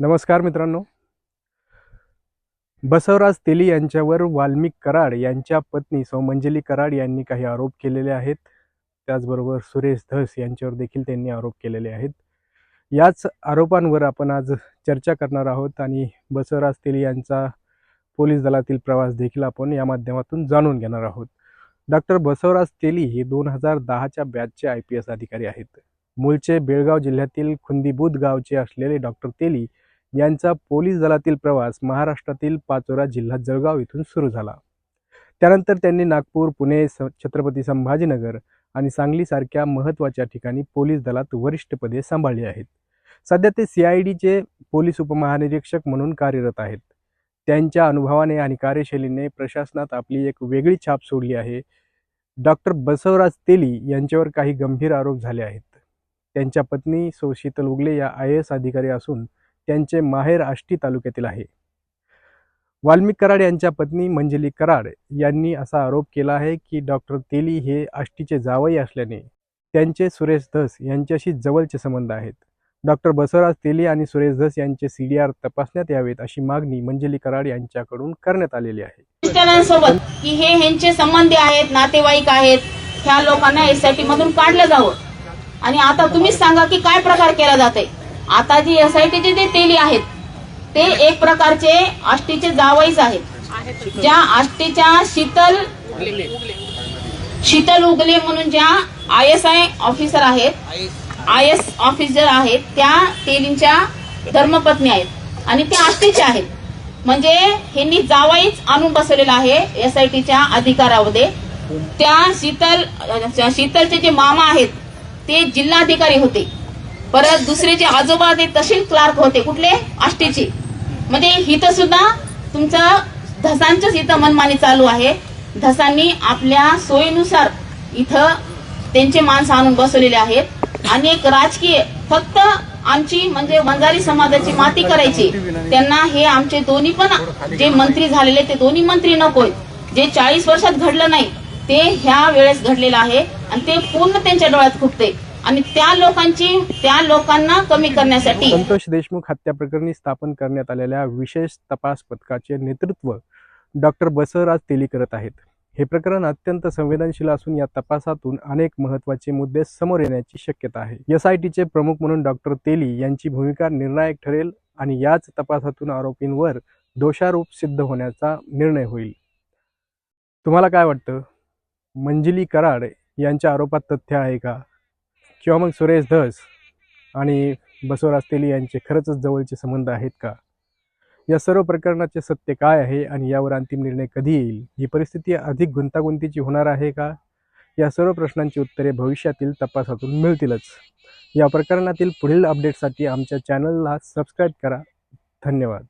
नमस्कार मित्रांनो. बसवराज तेली यांच्यावर वाल्मिक कराड यांच्या पत्नी सौमंजली कराड यांनी काही आरोप केलेले आहेत. त्याचबरोबर सुरेश धस यांच्यावर देखील त्यांनी आरोप केलेले आहेत. याच आरोपांवर आपण आज चर्चा करणार आहोत आणि बसवराज तेली यांचा पोलीस दलातील प्रवास देखील आपण या माध्यमातून जाणून घेणार आहोत. डॉक्टर बसवराज तेली हे दोन हजार दहाच्या बॅचचे आय पी एस अधिकारी आहेत. मूळचे बेळगाव जिल्ह्यातील खुंदीबुद गावचे असलेले डॉक्टर तेली यांचा पोलीस दलातील प्रवास महाराष्ट्रातील पाचोरा जिल्हा जळगाव इथून सुरू झाला. त्यानंतर त्यांनी नागपूर पुणे स छत्रपती संभाजीनगर आणि सांगलीसारख्या महत्त्वाच्या ठिकाणी पोलीस दलात वरिष्ठ पदे सांभाळली आहेत. सध्या ते सी आय डीचे पोलीस उपमहानिरीक्षक म्हणून कार्यरत आहेत. त्यांच्या अनुभवाने आणि कार्यशैलीने प्रशासनात आपली एक वेगळी छाप सोडली आहे. डॉक्टर बसवराज तेली यांच्यावर काही गंभीर आरोप झाले आहेत. त्यांच्या पत्नी सो शीतल उगले या आय एस अधिकारी असून त्यांचे माहेर आष्टी तालुक्यातील आहे. वाल्मिक कराड यांच्या पत्नी मंजली कराड यांनी असा आरोप केला आहे की डॉक्टर तेली हे आष्टीचे जावई असल्याने त्यांचे सुरेश धस यांच्याशी जवळचे संबंध आहेत. डॉक्टर बसवराज तेली आणि सुरेश धस यांचे सी डी आर तपासण्यात यावेत अशी मागणी मंजली कराड यांच्याकडून करण्यात आलेली आहे. मिस्टरांसोबत की हे यांचे संबंधी आहेत नातेवाईक आहेत ह्या लोकांना एसआयटी मधून काढलं जावं. आणि आता तुम्हीच सांगा की काय प्रकार केला जाते आता जी एस आय टीचे जे तेली आहेत ते एक प्रकारचे आष्टीचे जावईच आहेत. ज्या आष्टीच्या शीतल शीतल उगले म्हणून ज्या आय एस आय ऑफिसर आहेत आय एस ऑफिसर आहेत त्या तेलींच्या धर्मपत्नी आहेत. आणि त्या आष्टीच्या आहेत. म्हणजे ह्यांनी जावाईच आणून बसवलेला आहे एस आय टीच्या अधिकारामध्ये. त्या शीतल शीतलचे जे मामा आहेत ते जिल्हाधिकारी होते. परत दुसरे जे आजोबा ते तहसील क्लार्क होते. कुठले? आष्टीचे. म्हणजे हिथं सुद्धा तुमचं धसांच्याच इथं मनमानी चालू आहे. धसांनी आपल्या सोयीनुसार इथं त्यांचे माणसं आणून बसवलेले आहेत. आणि एक राजकीय फक्त आमची म्हणजे वंजारी समाजाची माती करायची. त्यांना हे आमचे दोन्ही पण जे मंत्री झालेले ते दोन्ही मंत्री नकोय जे चाळीस वर्षात घडलं नाही ते ह्या वेळेस घडलेलं आहे. आणि ते पूर्ण त्यांच्या डोळ्यात खुपते आणि त्या लोकांची त्या लोकांना कमी करण्यासाठी संतोष देशमुख हत्या प्रकरणी स्थापन करण्यात आलेल्या विशेष तपास पथकाचे नेतृत्व डॉक्टर बसवराज तेली करत आहेत. हे प्रकरण अत्यंत संवेदनशील असून या तपासातून अनेक महत्त्वाचे मुद्दे समोर येण्याची शक्यता आहे. एस आय टीचे प्रमुख म्हणून डॉक्टर तेली यांची भूमिका निर्णायक ठरेल आणि याच तपासातून आरोपींवर दोषारोप सिद्ध होण्याचा निर्णय होईल. तुम्हाला काय वाटतं? मंजिली कराड यांच्या आरोपात तथ्य आहे का? किंवा मग सुरेश धस आणि बसवराज तेली यांचे खरंच जवळचे संबंध आहेत का? या सर्व प्रकरणाचे सत्य काय आहे आणि यावर अंतिम निर्णय कधी येईल? ही परिस्थिती अधिक गुंतागुंतीची होणार आहे का? या सर्व प्रश्नांची उत्तरे भविष्यातील तपासातून मिळतीलच. या प्रकरणातील पुढील अपडेटसाठी आमच्या चॅनलला सबस्क्राईब करा. धन्यवाद.